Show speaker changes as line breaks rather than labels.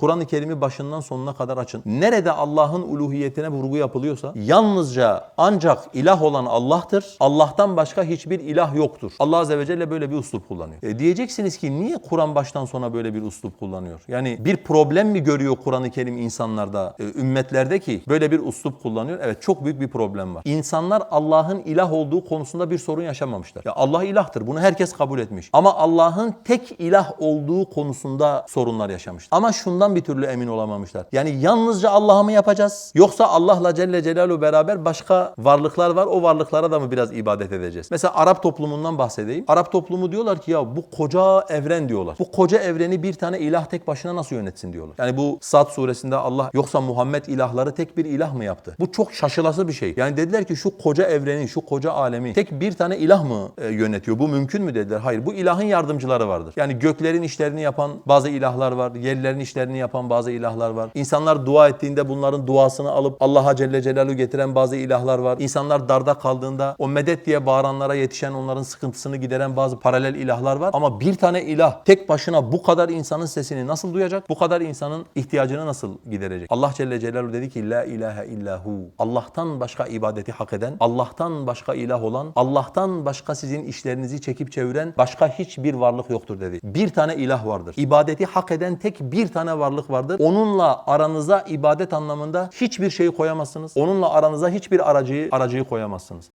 Kur'an-ı Kerim'i başından sonuna kadar açın. Nerede Allah'ın uluhiyetine vurgu yapılıyorsa yalnızca ancak ilah olan Allah'tır. Allah'tan başka hiçbir ilah yoktur. Allah Azze ve Celle böyle bir uslup kullanıyor. E diyeceksiniz ki niye Kur'an baştan sona böyle bir uslup kullanıyor? Yani bir problem mi görüyor Kur'an-ı Kerim insanlarda, e, ümmetlerde ki böyle bir uslup kullanıyor? Evet çok büyük bir problem var. İnsanlar Allah'ın ilah olduğu konusunda bir sorun yaşamamışlar. Ya Allah ilahtır. Bunu herkes kabul etmiş. Ama Allah'ın tek ilah olduğu konusunda sorunlar yaşamışlar. Ama şundan bir türlü emin olamamışlar. Yani yalnızca Allah'a mı yapacağız? Yoksa Allah'la Celle Celaluhu beraber başka varlıklar var. O varlıklara da mı biraz ibadet edeceğiz? Mesela Arap toplumundan bahsedeyim. Arap toplumu diyorlar ki ya bu koca evren diyorlar. Bu koca evreni bir tane ilah tek başına nasıl yönetsin diyorlar. Yani bu Sad suresinde Allah yoksa Muhammed ilahları tek bir ilah mı yaptı? Bu çok şaşılası bir şey. Yani dediler ki şu koca evreni, şu koca alemi tek bir tane ilah mı e, yönetiyor? Bu mümkün mü dediler. Hayır bu ilahın yardımcıları vardır. Yani göklerin işlerini yapan bazı ilahlar var. Yerlerin işlerini yapan bazı ilahlar var. İnsanlar dua ettiğinde bunların duasını alıp Allah'a Celle Celaluhu getiren bazı ilahlar var. İnsanlar darda kaldığında o medet diye bağıranlara yetişen onların sıkıntısını gideren bazı paralel ilahlar var. Ama bir tane ilah tek başına bu kadar insanın sesini nasıl duyacak? Bu kadar insanın ihtiyacını nasıl giderecek? Allah Celle Celaluhu dedi ki La ilahe illahu. Allah'tan başka ibadeti hak eden, Allah'tan başka ilah olan, Allah'tan başka sizin işlerinizi çekip çeviren başka hiçbir varlık yoktur dedi. Bir tane ilah vardır. İbadeti hak eden tek bir tane varlık vardır. Onunla aranıza ibadet anlamında hiçbir şeyi koyamazsınız. Onunla aranıza hiçbir aracıyı aracıyı koyamazsınız.